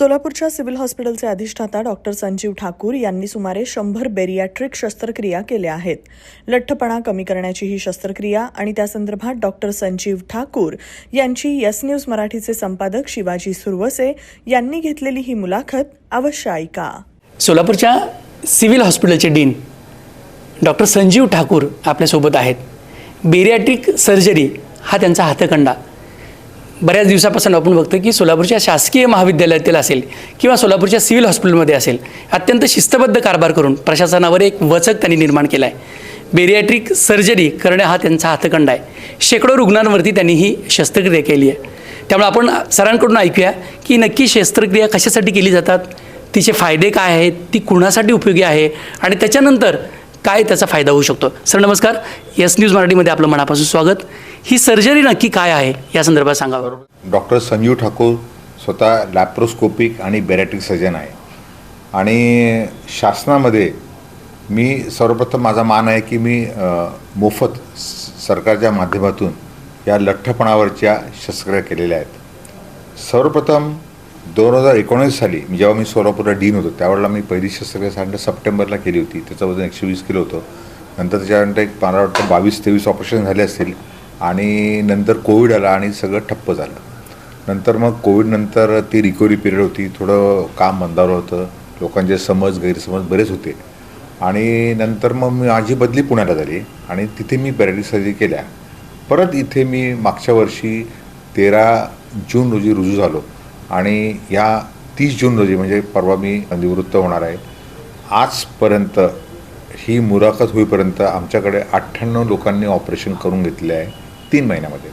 सोलापूरच्या सिव्हिल हॉस्पिटलचे अधिष्ठाता डॉक्टर संजीव ठाकूर यांनी सुमारे शंभर बेरियाट्रिक शस्त्रक्रिया केल्या आहेत. लठ्ठपणा कमी करण्याची ही शस्त्रक्रिया आणि त्यासंदर्भात डॉक्टर संजीव ठाकूर यांची यस न्यूज मराठीचे संपादक शिवाजी सुरवसे यांनी घेतलेली ही मुलाखत अवश्य ऐका. सोलापूरच्या सिव्हिल हॉस्पिटलचे डीन डॉक्टर संजीव ठाकूर आपल्यासोबत आहेत. बेरियाट्रिक सर्जरी हा त्यांचा हातखंडा. बऱ्याच दिवसापासून आपण बघतो की सोलापूरच्या शासकीय महाविद्यालयातील असेल किंवा सोलापूरच्या सिव्हिल हॉस्पिटलमध्ये असेल अत्यंत शिस्तबद्ध कारभार करून प्रशासनावर एक वचक त्यांनी निर्माण केला आहे बेरियाट्रिक सर्जरी करणे हा त्यांचा हातखंड आहे. शेकडो रुग्णांवरती त्यांनी ही शस्त्रक्रिया केली आहे. त्यामुळे आपण सरांकडून ऐकूया की नक्की शस्त्रक्रिया कशासाठी केली जातात तिचे फायदे काय आहेत ती कुणासाठी उपयोगी आहे आणि त्याच्यानंतर काय त्याचा फायदा होऊ शकतो. सर नमस्कार. येस न्यूज मराठीमध्ये आपलं मनापासून स्वागत. ही सर्जरी नक्की काय आहे? या संदर्भात सांगा बरोबर डॉक्टर संजीव ठाकूर स्वतः लॅप्रोस्कोपिक आणि बेरॅटिक सर्जन आहे. आणि शासनामध्ये मी सर्वप्रथम माझा मान आहे की मी मोफत स- सरकारच्या माध्यमातून या लठ्ठपणावरच्या शस्त्रक्रिया केलेल्या आहेत. सर्वप्रथम दोन हजार एकोणीस साली जेव्हा मी सोलापूरला डीन होतो त्यावेळेला मी पहिली शस्त्रक्रिया साधारण सप्टेंबरला केली होती. त्याचं वजन एकशे वीस किलो होतं. नंतर त्याच्यानंतर एक मला वाटतं बावीस तेवीस ऑपरेशन झाले असतील. आणि नंतर कोविड आला आणि सगळं ठप्प झालं. नंतर मग कोविडनंतर ती रिकव्हरी पिरियड होती थोडं काम मंदावलं होतं लोकांचे समज गैरसमज बरेच होते. आणि नंतर मग मी माझी बदली पुण्याला झाली आणि तिथे मी पॅरेटिक सर्जरी केल्या. परत इथे मी मागच्या वर्षी तेरा जून रोजी रुजू झालो आणि या तीस जून रोजी म्हणजे परवा मी निवृत्त होणार आहे. आजपर्यंत ही मुलाखत होईपर्यंत आमच्याकडे अठ्ठ्याण्णव लोकांनी ऑपरेशन करून घेतले आहे. तीन महिन्यामध्ये.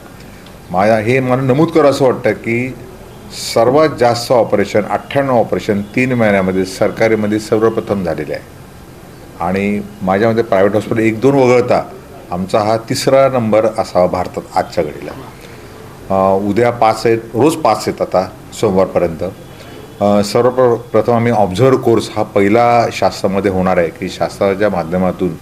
माझ्या हे मला नमूद करू असं वाटतं की सर्वात जास्त ऑपरेशन अठ्ठ्याण्णव ऑपरेशन तीन महिन्यामध्ये सरकारीमध्ये सर्वप्रथम झालेले आहे. आणि माझ्यामध्ये प्रायव्हेट हॉस्पिटल एक दोन वगळता आमचा हा तिसरा नंबर असावा भारतात आजच्या घडीला. उद्या पाच आहेत रोज पाच आहेत आता सोमवारपर्यंत. सर्वप्रथम प्रथम आम्ही ऑब्झर्व कोर्स हा पहिला शास्त्रामध्ये होणार आहे की शास्त्राच्या माध्यमातून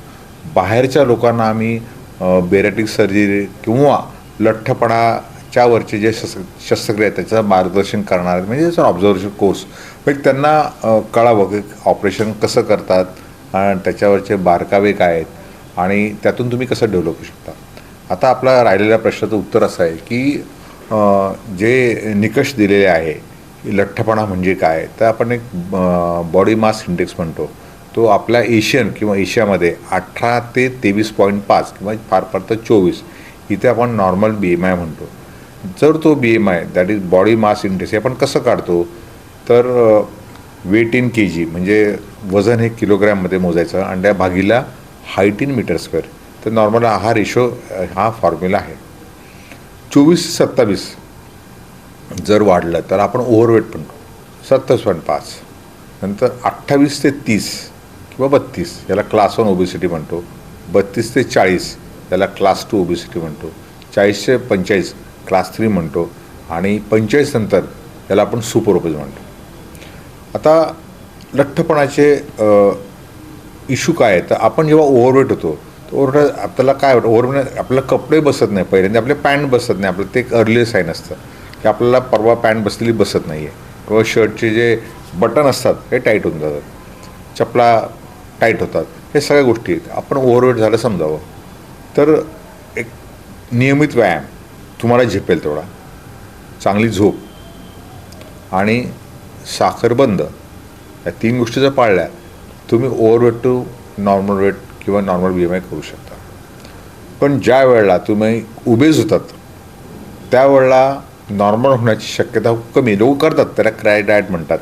बाहेरच्या लोकांना आम्ही बेरॅटिक सर्जरी किंवा लठ्ठपणाच्या वरचे जे शस्त्र शस्त्रक्रिया त्याचं मार्गदर्शन करणार म्हणजे ऑब्झर्वेशन कोर्स म्हणजे त्यांना कळावं की ऑपरेशन कसं करतात आणि त्याच्यावरचे बारकावे काय आहेत आणि त्यातून तुम्ही कसं डेव्हलप करू शकता. आता आपला राहिलेल्या प्रश्नाचं उत्तर असं आहे की जे निकष दिलेले आहे लठ्ठपणा म्हणजे काय? तर आपण एक बॉडी मास इंडेक्स म्हणतो. तो आपल्या एशियन किंवा एशियामध्ये अठरा ते तेवीस पॉईंट पाच किंवा फार फार तर चोवीस. इथे आपण नॉर्मल बी एम आय म्हणतो. जर तो B M I that is body mass index हे आपण कसं काढतो? तर वेट इन के जी म्हणजे वजन हे किलोग्रॅममध्ये मोजायचं आणि त्या भागीला हाईट इन मीटर स्क्वेअर तर नॉर्मल हा रेशो हा फॉर्म्युला आहे. चोवीस सत्तावीस जर वाढलं तर आपण ओव्हरवेट म्हणतो. सत्तावीस पॉईंट पाच. नंतर अठ्ठावीस ते तीस. किंवा बत्तीस याला क्लास वन ओबेसिटी म्हणतो. बत्तीस ते चाळीस याला क्लास टू ओबेसिटी म्हणतो. चाळीस ते पंचेचाळीस क्लास थ्री म्हणतो. आणि पंचेचाळीस नंतर याला आपण सुपर ओबेज म्हणतो. आता लठ्ठपणाचे इश्यू काय आहे? तर आपण जेव्हा ओव्हरवेट होतो तर ओव्हरवेट आपल्याला काय वाटतं ओव्हरवेट म्हणजे आपल्याला कपडे बसत नाही पहिल्यांदा म्हणजे आपले पॅन्ट बसत नाही. आपलं ते एक अर्ली साईन असतं. की आपल्याला परवा पॅन्ट बसलेली बसत नाही आहे किंवा शर्टचे जे बटन असतात हे टाईट होऊन जातात. चपला टाईट होतात. हे सगळ्या गोष्टी आहेत. आपण ओव्हरवेट झालं समजावं. तर एक नियमित व्यायाम. तुम्हाला झेपेल तेवढा. चांगली झोप. आणि साखरबंद. या तीन गोष्टी जर पाळल्या तुम्ही ओव्हरवेट टू नॉर्मल वेट किंवा नॉर्मल बी एम आय करू शकता. पण ज्या वेळेला तुम्ही उभेच होतात त्यावेळेला नॉर्मल होण्याची शक्यता कमी लोक करतात त्याला क्राय डायट म्हणतात.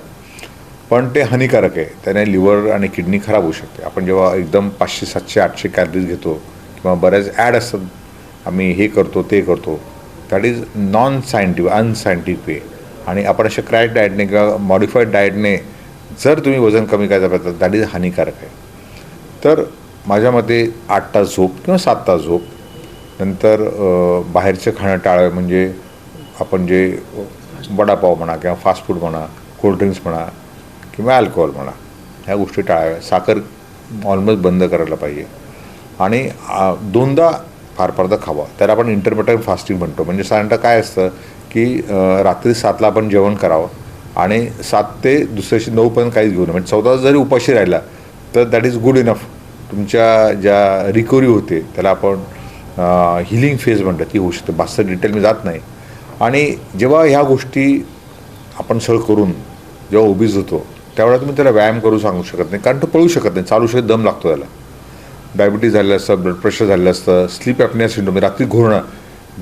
पण ते हानिकारक आहे. त्याने लिव्हर आणि किडनी खराब होऊ शकते. आपण जेव्हा एकदम पाचशे सातशे आठशे कॅलरीज घेतो किंवा बऱ्याच ॲड असतात आम्ही हे करतो ते करतो. That is non scientific unscientific way आणि आपण अशा क्रॅक डाएटने किंवा मॉडिफाईड डाएटने जर तुम्ही वजन कमी करायचा प्रयत्न दॅट इज हानिकारक आहे. तर माझ्या मते आठ तास झोप किंवा सात तास झोप. नंतर बाहेरचं खाणं टाळावं म्हणजे आपण जे वडापाव म्हणा किंवा फास्ट फूड म्हणा कोल्ड्रिंक्स म्हणा किंवा अल्कोहोल म्हणा ह्या गोष्टी टाळाव्या. साखर ऑलमोस्ट बंद करायला पाहिजे. आणि दोनदा फार फारदा खावा. त्याला आपण इंटरमिटंट फास्टिंग म्हणतो. म्हणजे साधारणतः काय असतं की रात्री सातला आपण जेवण करावं आणि सात ते दुसऱ्याशी नऊपर्यंत काहीच घेऊ नये. म्हणजे चौदा जरी उपाशी राहिला तर दॅट इज गुड इनफ तुमच्या ज्या रिकवरी होते त्याला आपण हिलिंग फेज म्हणतात ती होऊ शकते. बास्त डिटेल मी जात नाही. आणि जेव्हा ह्या गोष्टी आपण सळ करून जेव्हा ओबीज होतो त्यावेळेला तुम्ही त्याला व्यायाम करू सांगू शकत नाही कारण तो पळू शकत नाही चालू शकत दम लागतो त्याला. डायबिटीज झालेलं असतं ब्लड प्रेशर झालेलं असतं स्लीप ॲपनिया सिंड्रोम रात्री घोरणं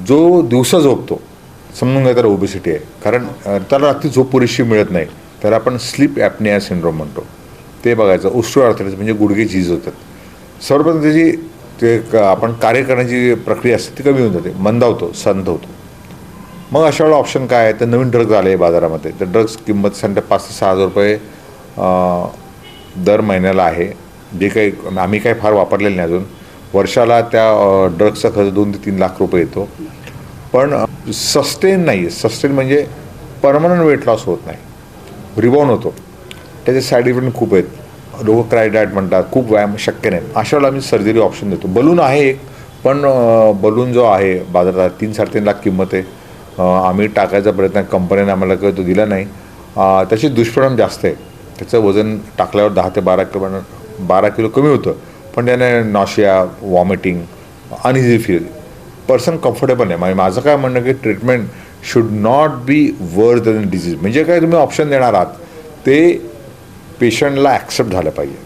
जो दिवसा झोपतो समजून घ्या त्याला ओबेसिटी आहे. कारण त्याला रात्री झोप पुरेशी मिळत नाही त्याला आपण स्लीप ॲपनिया सिंड्रोम म्हणतो. ते बघायचं उस्ट्रो म्हणजे गुडघे झीज होतात. सर्वप्रथम त्याची ते आपण कार्य करण्याची प्रक्रिया असते ती कमी होऊन जाते मंदावतो संत होतो. मग अशा वेळेला ऑप्शन काय आहे? तर नवीन ड्रग्ज आले बाजारामध्ये. तर ड्रग्ज किंमत सांगते पाच ते सहा हजार रुपये दर महिन्याला आहे. जे काही आम्ही काही फार वापरलेलं नाही अजून. वर्षाला त्या ड्रग्सचा खर्च दोन ते तीन लाख रुपये येतो. पण सस्टेन नाही सस्टेन म्हणजे परमनंट वेट लॉस होत नाही. रिबाउंड होतो. त्याचे साईड इफेक्ट खूप आहेत. लोक क्राय म्हणतात. खूप व्यायाम शक्य नाही. अशा वेळेला आम्ही सर्जरी ऑप्शन देतो. बलून आहे एक. पण बलून जो आहे बाजारात तीन साडेतीन लाख किंमत आहे. आम्ही टाकायचा प्रयत्न कंपनीने आम्हाला काही तो दिला नाही. त्याचे दुष्परिणाम जास्त आहे त्याचं वजन टाकल्यावर दहा ते बारा किलो बारा किलो कमी होतं. पण त्याने nausea vomiting uneasy feel person comfortable आहे म्हणजे माझं काय म्हणणं की ट्रीटमेंट शुड नॉट बी वर दॅन डिझीज म्हणजे काय तुम्ही ऑप्शन देणार आहात. ते पेशंटला ॲक्सेप्ट झालं पाहिजे.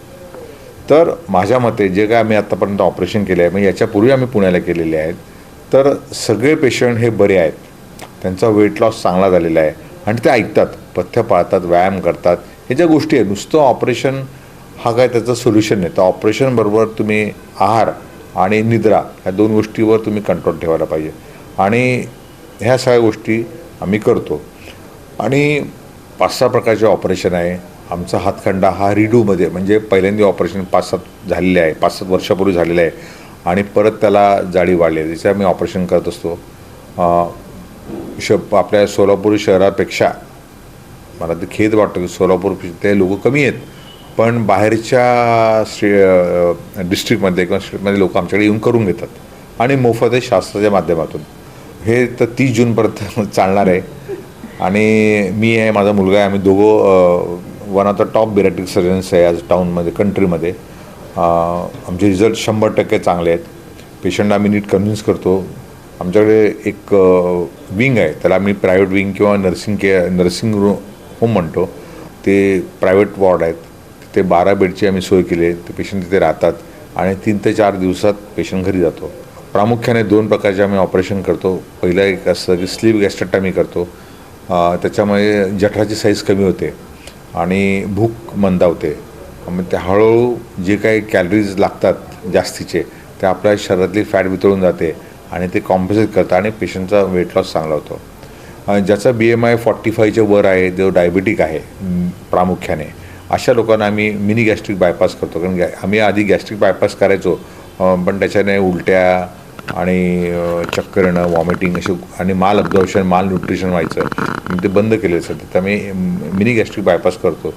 तर माझ्या मते जे काय आम्ही आत्तापर्यंत ऑपरेशन केले आहे म्हणजे याच्यापूर्वी आम्ही पुण्याला केलेले आहेत तर सगळे पेशंट हे बरे आहेत. त्यांचा वेट लॉस चांगला झालेला आहे. आणि ते ऐकतात पथ्य पाळतात व्यायाम करतात. हे ज्या गोष्टी आहेत नुसतं ऑपरेशन हा काय त्याचं सोल्युशन नाही. तर ऑपरेशनबरोबर तुम्ही आहार आणि निद्रा ह्या दोन गोष्टीवर तुम्ही कंट्रोल ठेवायला पाहिजे. आणि ह्या सगळ्या गोष्टी आम्ही करतो. आणि पाच सहा प्रकारचे ऑपरेशन आहे. आमचा हातखंडा हा रिडूमध्ये म्हणजे पहिल्यांदा ऑपरेशन पाच सात झालेले आहे पाच सात वर्षापूर्वी झालेलं आहे. आणि परत त्याला जाळी वाढली आहे. त्याचं आम्ही ऑपरेशन करत असतो श आपल्या सोलापूर शहरापेक्षा मला ते खेद वाटतो की सोलापूर ते लोक कमी आहेत. पण बाहेरच्या स्टे डिस्ट्रिक्टमध्ये किंवा स्टेटमध्ये लोक आमच्याकडे येऊन करून घेतात. आणि मोफत आहे शास्त्राच्या माध्यमातून. हे तर तीस जूनपर्यंत चालणार आहे. आणि मी आहे माझा मुलगा आहे आम्ही दोघं one of the top bariatric surgeons आहे आज टाऊनमध्ये कंट्रीमध्ये आमचे रिझल्ट शंभर टक्के चांगले आहेत. पेशंटला आम्ही नीट कन्व्हिन्स करतो. आमच्याकडे एक विंग आहे. त्याला आम्ही प्रायव्हेट विंग किंवा nursing care nursing room home म्हणतो. ते प्रायव्हेट वॉर्ड आहेत. तिथे बारा बेडची आम्ही सोय केली आहे. ते पेशंट तिथे राहतात. आणि तीन ते चार दिवसात पेशंट घरी जातो. प्रामुख्याने दोन प्रकारचे आम्ही ऑपरेशन करतो. पहिलं एक असं की स्लीप गॅस्ट्रॅक्टॉमी करतो. त्याच्यामुळे जठराची साईज कमी होते. आणि भूक मंदावते. मग ते हळूहळू जे काही कॅलरीज लागतात जास्तीचे ते आपल्या शरीरातली फॅट वितळून जाते आणि ते कॉम्पन्सेट करतं आणि पेशंटचा वेट लॉस चांगला होतो. ज्याचा बी एम आय फॉर्टी फायच्या वर आहे जो डायबिटिक आहे प्रामुख्याने अशा लोकांना आम्ही मिनी गॅस्ट्रिक बायपास करतो. कारण गॅ आम्ही आधी गॅस्ट्रिक बायपास करायचो पण त्याच्याने उलट्या आणि चक्कर येणं वॉमिटिंग असे आणि माल अब्झॉर्प्शन माल न्यूट्रिशन व्हायचं. ते बंद केले सध्या. तर आम्ही मिनी गॅस्ट्रिक बायपास करतो.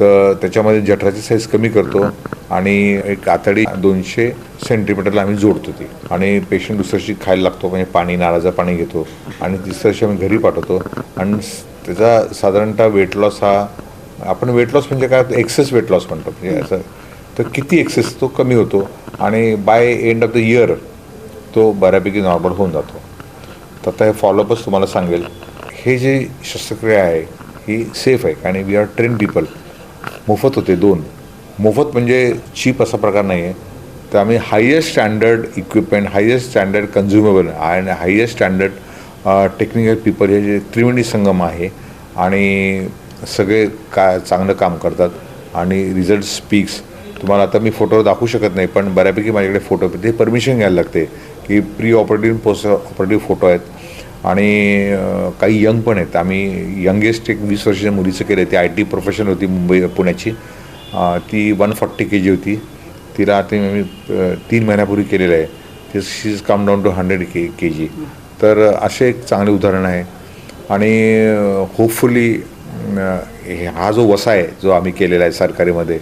तर त्याच्यामध्ये जठराची साईज कमी करतो आणि एक आतडी दोनशे सेंटीमीटरला आम्ही जोडतो ती. आणि पेशंट दुसऱ्या दिवशी खायला लागतो म्हणजे पाणी नारळाचं पाणी घेतो आणि तिसऱ्या दिवशी आम्ही घरी पाठवतो. आणि त्याचा साधारणतः वेट लॉस हा आपण वेट लॉस म्हणजे काय? एक्सेस वेट लॉस म्हणतो. म्हणजे असं तर किती एक्सेस तो कमी होतो आणि by end of the year तो बऱ्यापैकी नॉर्मल होऊन जातो. तर आता हे फॉलोअपच तुम्हाला सांगेल. हे जे शस्त्रक्रिया आहे ही सेफ आहे. आणि वी आर ट्रेन पीपल मोफत होते दोन. मोफत म्हणजे चीप असा प्रकार नाही आहे तर आम्ही highest standard equipment highest standard consumable आणि हायेस्ट स्टँडर्ड टेक्निकल पीपल हे जे त्रिवेणी संगम आहे आणि सगळे का चांगलं काम करतात आणि रिझल्ट स्पीक्स तुम्हाला आता मी फोटो दाखवू शकत नाही पण बऱ्यापैकी माझ्याकडे फोटो ते परमिशन घ्यायला लागते की pre operative post operative photo आहेत. आणि काही यंग पण आहेत. आम्ही यंगेस्ट एक वीस वर्षाच्या मुलीचं केलं ती आय टी प्रोफेशनल होती मुंबई पुण्याची. ती वन फॉर्टी के जी होती. तिला ते मी तीन महिन्यापूर्वी केलेलं आहे. ते she is come down to hundred K K G तर असे एक चांगले उदाहरण आहे. आणि होपफुली हा जो वसा आहे जो आम्ही केलेला आहे सरकारीमध्ये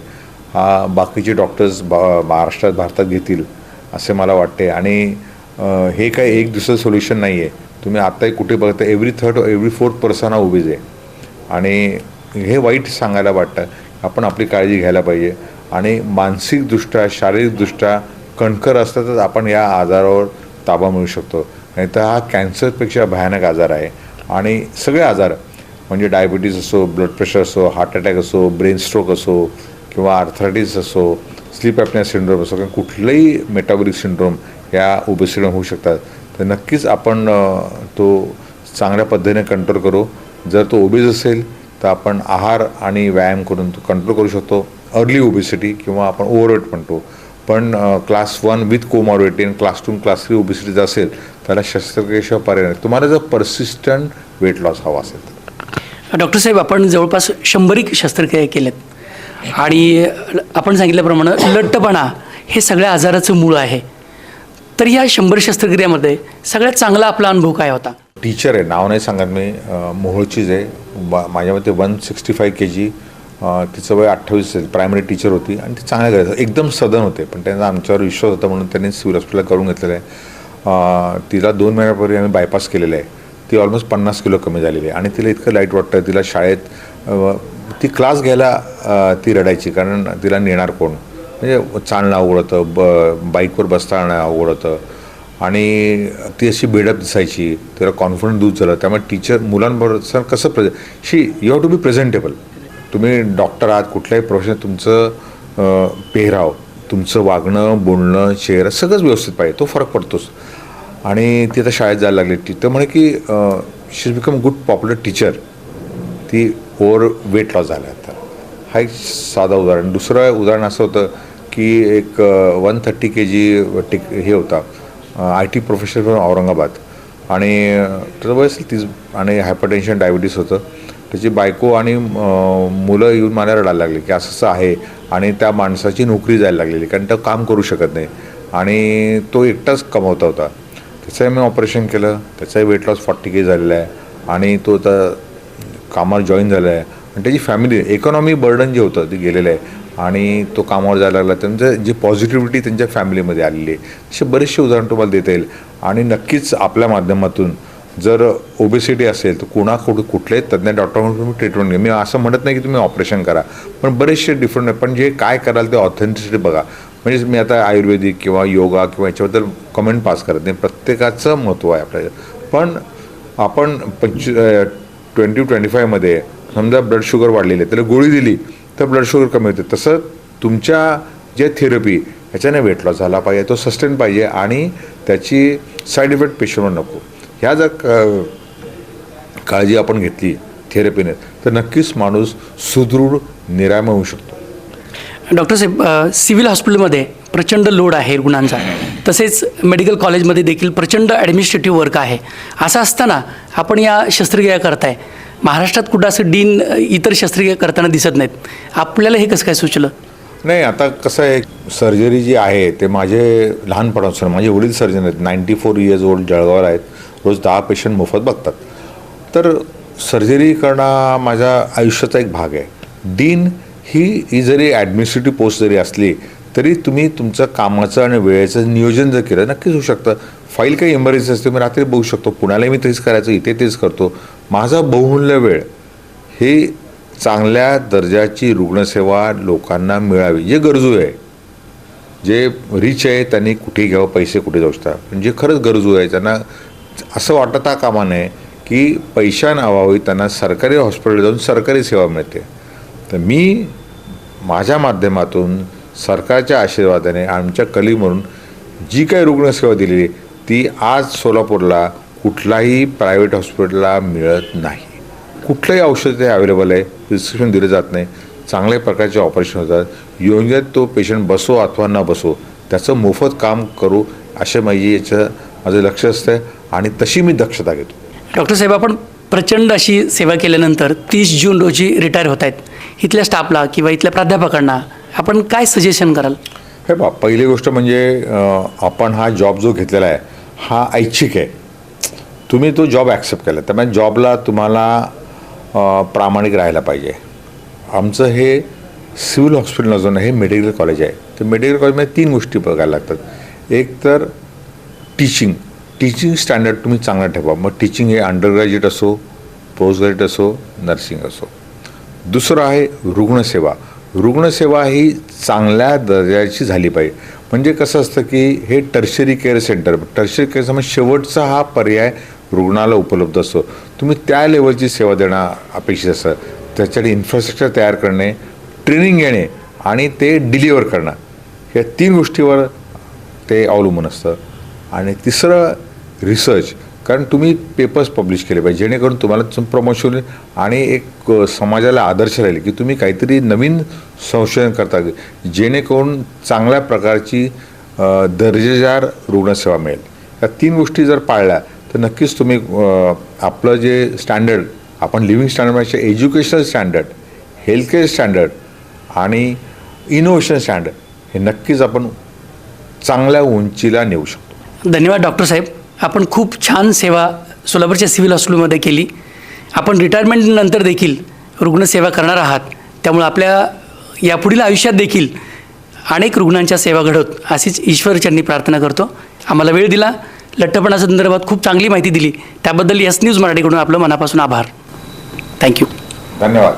हा बाकीचे डॉक्टर्स बा महाराष्ट्रात भारतात घेतील असे मला वाटते आणि हे काही एक दुसरं सोल्युशन नाही आहे तुम्ही आत्ताही कुठे बघता every third every fourth person हा उभीज आहे. आणि हे वाईट सांगायला वाटतं आपण आपली काळजी घ्यायला पाहिजे. आणि मानसिकदृष्ट्या शारीरिकदृष्ट्या कणखर असतातच आपण या आजारावर ताबा मिळू शकतो. नाही तर हा कॅन्सरपेक्षा भयानक आजार आहे. आणि सगळे आजार म्हणजे डायबिटीज असो ब्लड प्रेशर असो हार्ट अटॅक असो ब्रेन स्ट्रोक असो किंवा आर्थरायटिस असो स्लीप ॲपन्या सिंड्रोम असो किंवा कुठलंही मेटाबॉलिक सिंड्रोम या ओबेसिटी होऊ शकतात. तर नक्कीच आपण तो चांगल्या पद्धतीने कंट्रोल करू. जर तो ओबीज असेल तर आपण आहार आणि व्यायाम करून तो कंट्रोल करू शकतो. अर्ली ओबेसिटी किंवा आपण ओव्हरवेट म्हणतो. पण क्लास वन विथ कोमॉर्बिडिटी आणि class two class three obesity जर असेल त्याला शस्त्रक्रियेशिवाय पर्याय नाही. तुम्हाला जर परसिस्टंट वेट लॉस हवा असेल तर. डॉक्टर साहेब आपण जवळपास शंभरीक शस्त्रक्रिया केल्यात. आणि आपण सांगितल्याप्रमाणे लठ्ठपणा हे सगळ्या आजाराचं मूळ आहे. तर या शंभर शस्त्रक्रियामध्ये सगळ्यात चांगला आपला अनुभव काय होता? टीचर आहे नाव नाही सांगत मी अ, मोहोळचीच आहे. माझ्या मते one sixty five K G तिचं वय अठ्ठावीस प्रायमरी टीचर होती आणि ती चांगल्या करायचं एकदम सदन होते पण त्यांचा आमच्यावर विश्वास होता म्हणून त्यांनी सिव्हिल हॉस्पिटलला करून घेतलेलं आहे. तिला दोन महिन्यापूर्वी आम्ही बायपास केलेलं आहे. ती ऑलमोस्ट पन्नास किलो कमी झालेली आहे. आणि तिला इतकं लाइट वाटतं तिला शाळेत ती क्लास घ्यायला ती रडायची कारण तिला नेणार कोण? म्हणजे चालणं अवघड होतं ब बाईकवर बसता येणं अवघड होतं. आणि ती अशी बेडअप दिसायची तिला कॉन्फिडन्स दूर झालं. त्यामुळे टीचर मुलांबरोबर सर कसं प्रेझे she you have to be presentable तुम्ही डॉक्टर आहात कुठल्याही प्रोफेशन तुमचं पेहराव तुमचं वागणं बोलणं चेहरा सगळंच व्यवस्थित पाहिजे तो फरक पडतोच. आणि ती आता शाळेत जायला लागली. ती तर म्हणे की she is become good popular teacher ती ओवर वेट लॉस झाला आता. हा एक साधं उदाहरण. दुसरं उदाहरण असं होतं की एक वन थर्टी के जी टिक हे होता. I T professional from Aurangabad. आणि त्याचं वय असेल तीच आणि हायपरटेन्शन डायबिटीस होतं. त्याची बायको आणि मुलं येऊन मला रडायला लागली की असं असं आहे. आणि त्या माणसाची नोकरी जायला लागलेली कारण तो काम करू शकत नाही. आणि तो एकटाच कमवता होता. त्याचंही मी ऑपरेशन केलं. त्याचाही वेट लॉस फॉर्टी के झालेला आहे. आणि तो आता कामावर जॉईन झाला आहे आणि त्याची फॅमिली इकॉनॉमी बर्डन जे होतं ते गेलेलं आहे. आणि तो कामावर जायला लागला त्यांचं जी पॉझिटिव्हिटी त्यांच्या फॅमिलीमध्ये आलेली आहे. असे बरेचसे उदाहरण तुम्हाला देता येईल. आणि नक्कीच आपल्या माध्यमातून जर ओबेसिटी असेल तर कुणा कुठले कुठल्याही तज्ज्ञ डॉक्टरकडून तुम्ही ट्रीटमेंट घ्या. मी असं म्हणत नाही की तुम्ही ऑपरेशन करा पण बरेचसे डिफरंट आहे. पण जे काय कराल ते ऑथेंटिसिटी बघा. म्हणजे मी आता आयुर्वेदिक किंवा योगा किंवा याच्याबद्दल कमेंट पास करत नाही. प्रत्येकाचं महत्त्व आहे आपल्याला. पण आपण पंच ट्वेंटी ट्वेंटी फायमध्ये समजा ब्लड शुगर वाढलेली आहे त्याला गोळी दिली तर ब्लड शुगर कमी होते. तसं तुमच्या जे थेरपी ह्याच्याने वेट लॉस झाला पाहिजे तो सस्टेन पाहिजे आणि त्याची साईड इफेक्ट पेशंटवर नको. ह्या जर काळजी आपण घेतली थेरपीने तर नक्कीच माणूस सुदृढ निरामय होऊ शकतो. डॉक्टर साहेब सिव्हिल हॉस्पिटलमध्ये प्रचंड लोड आहे रुग्णांचा. तसेच मेडिकल कॉलेजमध्ये देखील प्रचंड ॲडमिनिस्ट्रेटिव्ह वर्क आहे. असं असताना आपण या शस्त्रक्रिया करताय. महाराष्ट्रात कुठं असं डीन इतर शस्त्रक्रिया करताना दिसत नाहीत. आपल्याला हे कसं काय सुचलं? नाही आता कसं आहे सर्जरी जी आहे ते माझे लहानपणापासून माझे वडील सर्जन आहेत. नाईन्टी फोर इयर्स ओल्ड जळगावर आहेत. रोज दहा पेशंट मोफत बघतात. तर सर्जरी करणं माझ्या आयुष्याचा एक भाग आहे. डीन ही ही जरी ॲडमिनिस्ट्रेटिव्ह पोस्ट जरी असली तरी तुम्ही तुमचं कामाचं आणि वेळेचं नियोजन जर केलं नक्कीच होऊ शकतं. फाईल काही इमर्जन्सी असते मी रात्री बघू शकतो. पुण्याला मी तेच करायचं इथे तेच करतो. माझा बहुमूल्य वेळ हे चांगल्या दर्जाची रुग्णसेवा लोकांना मिळावी जे गरजू आहे. जे रिच आहे त्यांनी कुठे घ्यावं पैसे कुठे जाऊ शकतात. पण जे खरंच गरजू आहे त्यांना असं वाटता कामा नये की पैशांअभावी त्यांना सरकारी हॉस्पिटल जाऊन सरकारी सेवा मिळते. तर मी माझ्या माध्यमातून सरकारच्या आशीर्वादाने आमच्या कलीमधून जी काही रुग्णसेवा दिलेली आहे, ती आज सोलापूरला कुठलाही प्रायव्हेट हॉस्पिटलला मिळत नाही. कुठलंही औषध ते अवेलेबल आहे प्रिस्क्रिप्शन दिलं जात नाही. चांगल्या प्रकारचे ऑपरेशन होतात. योजनेत तो पेशंट बसो अथवा न बसो त्याचं मोफत काम करू असे माझी याचं माझं लक्ष असतं आणि तशी मी दक्षता घेतो. डॉक्टर साहेब आपण प्रचंड अशी सेवा केल्यानंतर तीस जून रोजी रिटायर होत आहेत. इथल्या स्टाफला किंवा इथल्या प्राध्यापकांना आपण काय सजेशन कराल? हे बा पहिली गोष्ट म्हणजे आपण हा जॉब जो घेतलेला आहे हा ऐच्छिक आहे. तुम्ही तो जॉब ॲक्सेप्ट केला. त्यामुळे जॉबला तुम्हाला प्रामाणिक राहायला पाहिजे. आमचं हे सिव्हिल हॉस्पिटल अजून हे मेडिकल कॉलेज आहे. तर मेडिकल कॉलेजमध्ये तीन गोष्टी बघायला लागतात. एक तर टीचिंग टीचिंग स्टँडर्ड तुम्ही चांगला ठेवा. मग टीचिंग हे अंडर ग्रॅज्युएट असो पोस्ट ग्रॅज्युएट असो नर्सिंग असो. दुसरं आहे रुग्णसेवा. रुग्णसेवा ही चांगल्या दर्जाची झाली पाहिजे. म्हणजे कसं असतं की हे tertiary care centre tertiary care म्हणजे शेवटचा हा पर्याय रुग्णाला उपलब्ध असतो. तुम्ही त्या लेवलची सेवा देणं अपेक्षित असतं. त्याच्यासाठी इन्फ्रास्ट्रक्चर तयार करणे ट्रेनिंग घेणे आणि ते डिलिव्हर करणं. या तीन गोष्टीवर ते अवलंबून असतं. आणि तिसरं रिसर्च कारण तुम्ही पेपर्स पब्लिश केले पाहिजे जेणेकरून तुम्हाला प्रमोशन होईल आणि एक समाजाला आदर्श राहील की तुम्ही काहीतरी नवीन संशोधन करता. जेणेकरून चांगल्या प्रकारची दर्जेदार रुग्णसेवा मिळेल. या तीन गोष्टी जर पाळल्या तर नक्कीच तुम्ही आपलं जे स्टँडर्ड आपण living standard educational standard healthcare standard आणि इनोव्हेशन स्टँडर्ड हे नक्कीच आपण चांगल्या उंचीला नेऊ शकतो. धन्यवाद डॉक्टर साहेब. आपण खूप छान सेवा सोलापूरच्या सिव्हिल हॉस्पिटलमध्ये केली. आपण रिटायरमेंटनंतर देखील रुग्णसेवा करणार आहात. त्यामुळे आपल्या यापुढील आयुष्यात देखील अनेक रुग्णांच्या सेवा घडवत अशीच ईश्वरचरणी प्रार्थना करतो. आम्हाला वेळ दिला. लठ्ठपणासंदर्भात खूप चांगली माहिती दिली. त्याबद्दल यस न्यूज मराठीकडून आपलं मनापासून आभार. थँक्यू धन्यवाद.